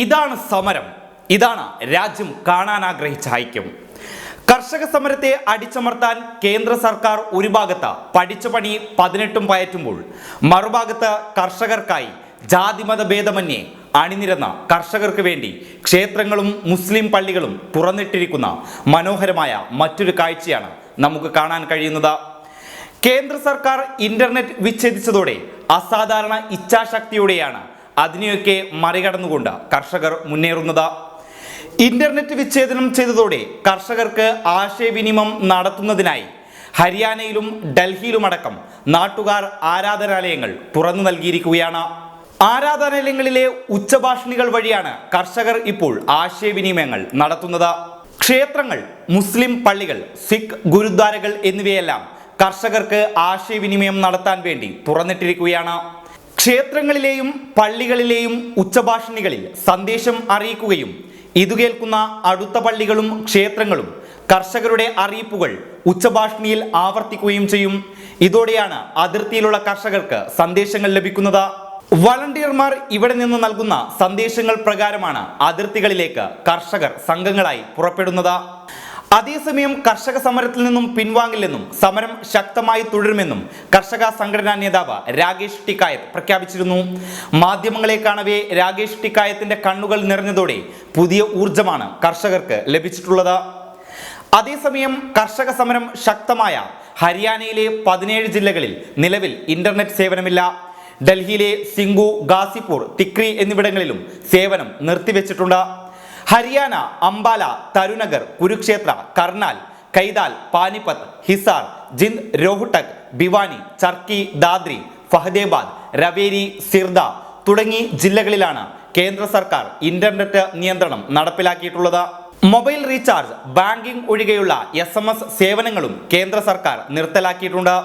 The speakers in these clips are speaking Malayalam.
ഇതാണ് സമരം. ഇതാണ് രാജ്യം കാണാൻ ആഗ്രഹിച്ച ഐക്യം. കർഷക സമരത്തെ അടിച്ചമർത്താൻ കേന്ദ്ര സർക്കാർ ഒരു ഭാഗത്ത് പഠിച്ച പണി പതിനെട്ടും പയറ്റുമ്പോൾ മറുഭാഗത്ത് കർഷകർക്കായി ജാതിമത ഭേദമന്യേ അണിനിരന്ന കർഷകർക്ക് വേണ്ടി ക്ഷേത്രങ്ങളും മുസ്ലിം പള്ളികളും തുറന്നിട്ടിരിക്കുന്ന മനോഹരമായ മറ്റൊരു കാഴ്ചയാണ് നമുക്ക് കാണാൻ കഴിയുന്നത്. കേന്ദ്ര സർക്കാർ ഇന്റർനെറ്റ് വിച്ഛേദിച്ചതോടെ അസാധാരണ ഇച്ഛാശക്തിയോടെയാണ് അതിനെയൊക്കെ മറികടന്നുകൊണ്ട് കർഷകർ മുന്നേറുന്നത്. ഇന്റർനെറ്റ് വിച്ഛേദനം ചെയ്തതോടെ കർഷകർക്ക് ആശയവിനിമയം നടത്തുന്നതിനായി ഹരിയാനയിലും ഡൽഹിയിലുമടക്കം നാട്ടുകാർ ആരാധനാലയങ്ങൾ തുറന്നു നൽകിയിരിക്കുകയാണ്. ആരാധനാലയങ്ങളിലെ ഉച്ചഭാഷണികൾ വഴിയാണ് കർഷകർ ഇപ്പോൾ ആശയവിനിമയങ്ങൾ നടത്തുന്നത്. ക്ഷേത്രങ്ങൾ മുസ്ലിം പള്ളികൾ സിഖ് ഗുരുദ്വാരകൾ എന്നിവയെല്ലാം കർഷകർക്ക് ആശയവിനിമയം നടത്താൻ വേണ്ടി തുറന്നിട്ടിരിക്കുകയാണ്. ക്ഷേത്രങ്ങളിലെയും പള്ളികളിലെയും ഉച്ചഭാഷണികളിൽ സന്ദേശം അറിയിക്കുകയും ഇതു കേൾക്കുന്ന അടുത്ത പള്ളികളും ക്ഷേത്രങ്ങളും കർഷകരുടെ അറിയിപ്പുകൾ ഉച്ചഭാഷണിയിൽ ആവർത്തിക്കുകയും ചെയ്യും. ഇതോടെയാണ് അതിർത്തിയിലുള്ള കർഷകർക്ക് സന്ദേശങ്ങൾ ലഭിക്കുന്നത്. വളണ്ടിയർമാർ ഇവിടെ നിന്ന് നൽകുന്ന സന്ദേശങ്ങൾ പ്രകാരമാണ് അതിർത്തികളിലേക്ക് കർഷകർ സംഘങ്ങളായി പുറപ്പെടുന്നത്. അതേസമയം കർഷക സമരത്തിൽ നിന്നും പിൻവാങ്ങില്ലെന്നും സമരം ശക്തമായി തുടരുമെന്നും കർഷക സംഘടനാ നേതാവ് രാകേഷ് ടിക്കായത്ത് പ്രഖ്യാപിച്ചിരുന്നു. മാധ്യമങ്ങളെ കാണവേ രാകേഷ് ടിക്കായത്തിന്റെ കണ്ണുകൾ നിറഞ്ഞതോടെ പുതിയ ഊർജമാണ് കർഷകർക്ക് ലഭിച്ചിട്ടുള്ളത്. അതേസമയം കർഷക സമരം ശക്തമായ ഹരിയാനയിലെ പതിനേഴ് ജില്ലകളിൽ നിലവിൽ ഇന്റർനെറ്റ് സേവനമില്ല. ഡൽഹിയിലെ സിംഗു ഗാസിപൂർ തിക്രി എന്നിവിടങ്ങളിലും സേവനം നിർത്തിവെച്ചിട്ടുണ്ട്. ഹരിയാന അംബാല തരുനഗർ കുരുക്ഷേത്ര കർണാൽ കൈതാൽ പാനിപ്പത്ത് ഹിസാർ ജിന്ദ് രോഹ്ടക് ഭിവാനി ചർക്കി ദാദ്രി ഫഹദേബാദ് രവേരി സിർദ തുടങ്ങി ജില്ലകളിലാണ് കേന്ദ്ര സർക്കാർ ഇന്റർനെറ്റ് നിയന്ത്രണം നടപ്പിലാക്കിയിട്ടുള്ളത്. മൊബൈൽ റീചാർജ് ബാങ്കിംഗ് ഒഴികെയുള്ള എസ് എം എസ് സേവനങ്ങളും കേന്ദ്ര സർക്കാർ നിർത്തലാക്കിയിട്ടുണ്ട്.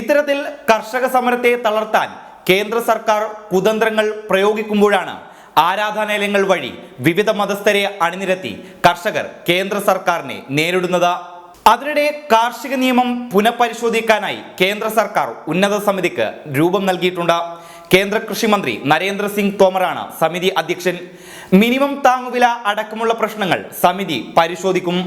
ഇത്തരത്തിൽ കർഷക സമരത്തെ തളർത്താൻ കേന്ദ്ര സർക്കാർ കുതന്ത്രങ്ങൾ പ്രയോഗിക്കുമ്പോഴാണ് ആരാധനാലയങ്ങൾ വഴി വിവിധ മതസ്ഥരെ അണിനിരത്തി കർഷകർ കേന്ദ്ര സർക്കാരിനെ നേരിടുന്നത്. അതിനിടെ കാർഷിക നിയമം പുനഃപരിശോധിക്കാനായി കേന്ദ്ര സർക്കാർ ഉന്നത സമിതിക്ക് രൂപം നൽകിയിട്ടുണ്ട്. കേന്ദ്ര കൃഷിമന്ത്രി നരേന്ദ്ര സിംഗ് തോമറാണ് സമിതി അധ്യക്ഷൻ. മിനിമം താങ്ങുവില അടക്കമുള്ള പ്രശ്നങ്ങൾ സമിതി പരിശോധിക്കും.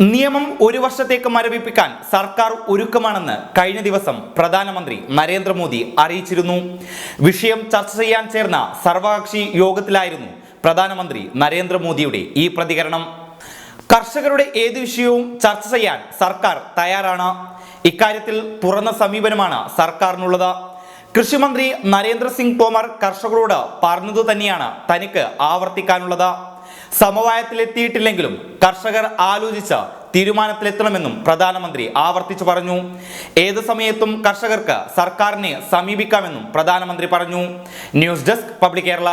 നിയമം ഒരു വർഷത്തേക്ക് മരവിപ്പിക്കാൻ സർക്കാർ ഒരുക്കമാണെന്ന് കഴിഞ്ഞ ദിവസം പ്രധാനമന്ത്രി നരേന്ദ്രമോദി അറിയിച്ചിരുന്നു. വിഷയം ചർച്ച ചെയ്യാൻ ചേർന്ന സർവകക്ഷി യോഗത്തിലായിരുന്നു പ്രധാനമന്ത്രി നരേന്ദ്രമോദിയുടെ ഈ പ്രതികരണം. കർഷകരുടെ ഏത് വിഷയവും ചർച്ച ചെയ്യാൻ സർക്കാർ തയ്യാറാണ്. ഇക്കാര്യത്തിൽ തുറന്ന സമീപനമാണ് സർക്കാരിനുള്ളത്. കൃഷിമന്ത്രി നരേന്ദ്ര സിംഗ് തോമർ കർഷകരോട് പറഞ്ഞതു തന്നെയാണ് തനിക്ക് ആവർത്തിക്കാനുള്ളത്. സമവായത്തിലെത്തിയിട്ടില്ലെങ്കിലും കർഷകർ ആലോചിച്ച തീരുമാനത്തിലെത്തണമെന്നും പ്രധാനമന്ത്രി ആവർത്തിച്ചു പറഞ്ഞു. ഏത് സമയത്തും കർഷകർക്ക് സർക്കാരിനെ സമീപിക്കാമെന്നും പ്രധാനമന്ത്രി പറഞ്ഞു. News Desk Public Kerala.